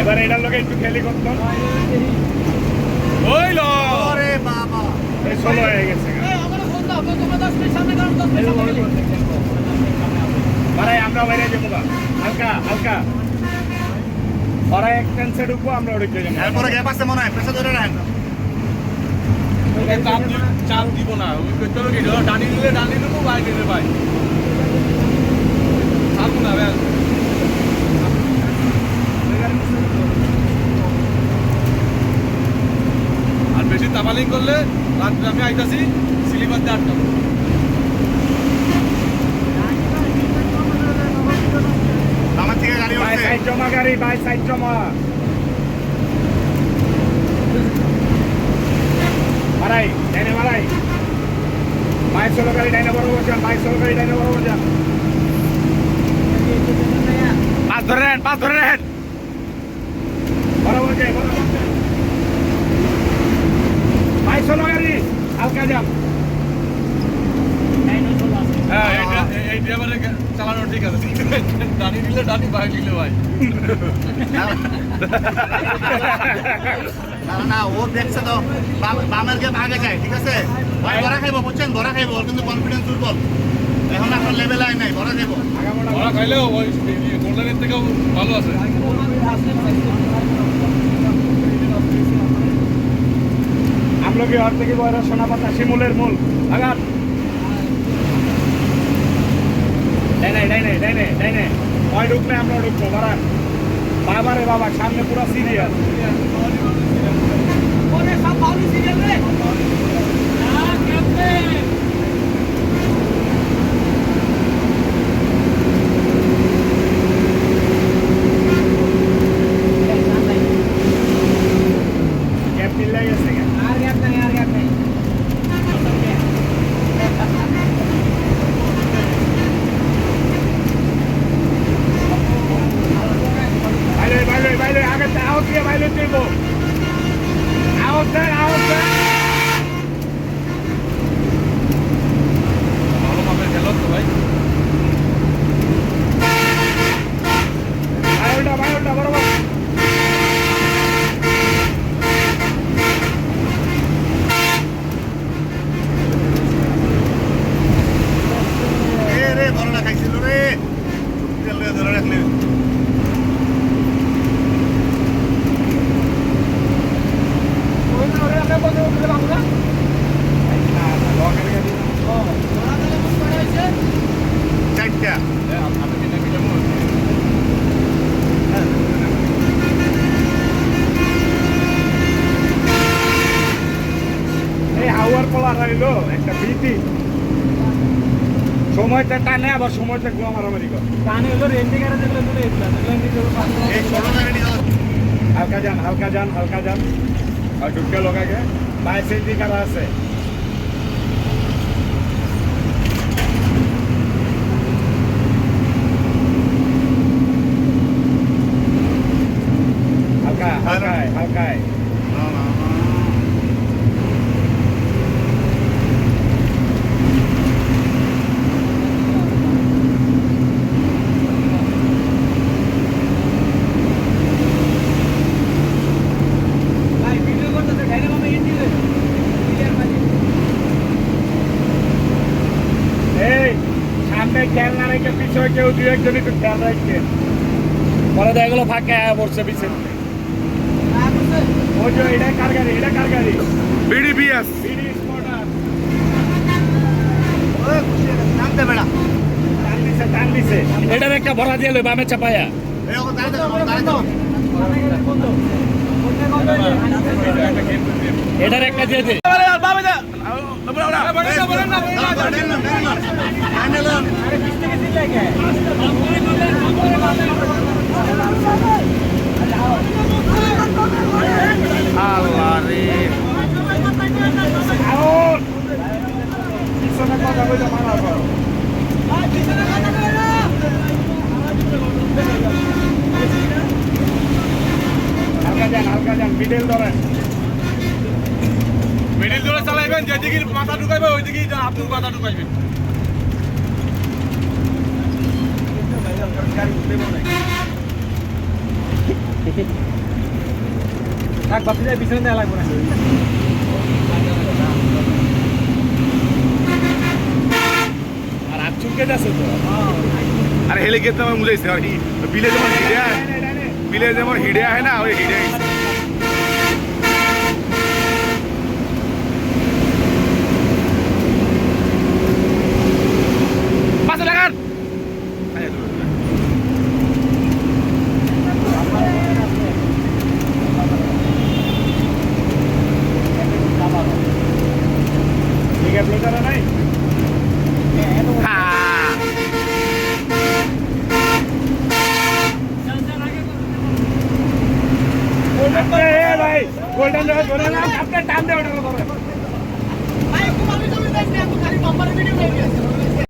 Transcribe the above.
এবার এটার লোকে একটু খেলি ষোলো হয়ে গেছে। আমরা বাইরে যাব হালকা হালকা। ওরা এক টেন্সে ঢুকবো আমরা ওদিকে যাব। এরপরে গ্যাপ আছে মনে হয় প্রেসার ধরে রাখেন চাপ দিব না। ওই করতে হবে কি ডানি নিলে ডানি নেব ভাই নিলে ভাই ছাড়বো না ব্যাস আর তাপালিং করলে রাত্রে আমি আইতাছি স্লিপার দিয়ে আটকাবো আমার থেকে গাড়ি সাইড জমা গাড়ি ভাই সাইড জমা। মারাই ডাইনে মারাই। ভাই ষোলো গাড়ি ডাইনে বরাবর যান ভাই ষোলো গাড়ি ডাইনে বরাবর যান। পাঁচ ধরে নেন পাঁচ ধরে নেন বরাবর যাই বরাবর যাই। ভাই ষোলো গাড়ি হালকা যান হ্যাঁ এইটা এই ড্রাইভারে চালানো ঠিক আছে ডানি নিলে ডানি ভাই নিলে ভাই না না ও দেখছে তো বামের আগে যায় ঠিক আছে? ভাই ধরা খাইবো বুঝছেন? ধরা খাইবো ওর কিন্তু কনফিডেন্স দুর্বল। এখন এখন লেভেল আয় নাই দেবো আগামোটা ওরা খাইলেও ওই গোল্ডেনের থেকেও ভালো আছে। আমলকি হর থেকে বয়রা সোনাপাতা শিমুলের মূল। আগান ডাইনে ডাইনে ডাইনে ডাইনে। ওই ঢুকলে আমরা ঢুকবো বাড়ান বাবা রে বাবা, সামনে পুরো সিরিয়াস গ্যাপ মিলে গেছে গা। বাইরে বাইরে বাইরে আগে আউট দিয়ে বাইরে দিব আউট দেন আউট দেন ভালো মাপের খেলো তো ভাই বাইরেটা বাইরেটা বরাবর এ রে ধরে রাখাইছিল রে তেল দিয়ে ধরে রাখলে না না লগের গাড়ি চারটা আমি মিলে মিলে মনে এই হাওয়ার পোলা রাইলো একটা ভীতি সময়টা টানে আবার সময়টা গুয়া মারামারি করে এই ছোট গাড়ি নিয়ে যাও। হালকা যান হালকা যান হালকা যান। আর ঢুকে লোকাকে বাইসে দিকার আছে। হালকা হালকায় হালকায় না, না, না। এই সামনে খেয়াল না রেখে পিছনে কেউ দু একজন একটু খেয়াল রাখছেন পরে দেখা গেলো ফাঁকে আয়া পড়ছে পিছনে। ওই যে এটা কার গাড়ি? এটা কার গাড়ি? বিডিবিএস বিডি স্পটার হয়ে। নামতে বেড়া টান দিছে টান দিছে এটার একটা ভরা দিয়ে লই বামে চাপায়া। এটার একটা দিয়ে দে এই, দাঁড়াও, দাঁড়াও, টেনে নাও, টেনে নাও। টানে নাও। আল্লাহ রে। পিছনে কথা বলে মারা করো যান হালকা মিডল ধরেন মিডিল ধরে চালাইবেন যেদিকে মাথা ঢুকাইবে ওইদিকেই আপনার মাথা ঢুকাইবেন কারণ গাড়ি উঠলেও নাই থাক যায় পিছনে দেওয়া লাগবে না। আর যাচ্ছে তো? আরে হেলে গেতে আমার বুঝাইছে আর বিলে যেমন হিডে বিলে যেমন হিডে আহে না ওই হিডে আইছে। পাঁচশো টাকার আরে দূর, দূর। ঠিক আছে প্লেটারে নাই হ্যাঁ গোল্ডেন করে এ ভাই গোল্ডেন ধরে ধরে টান দে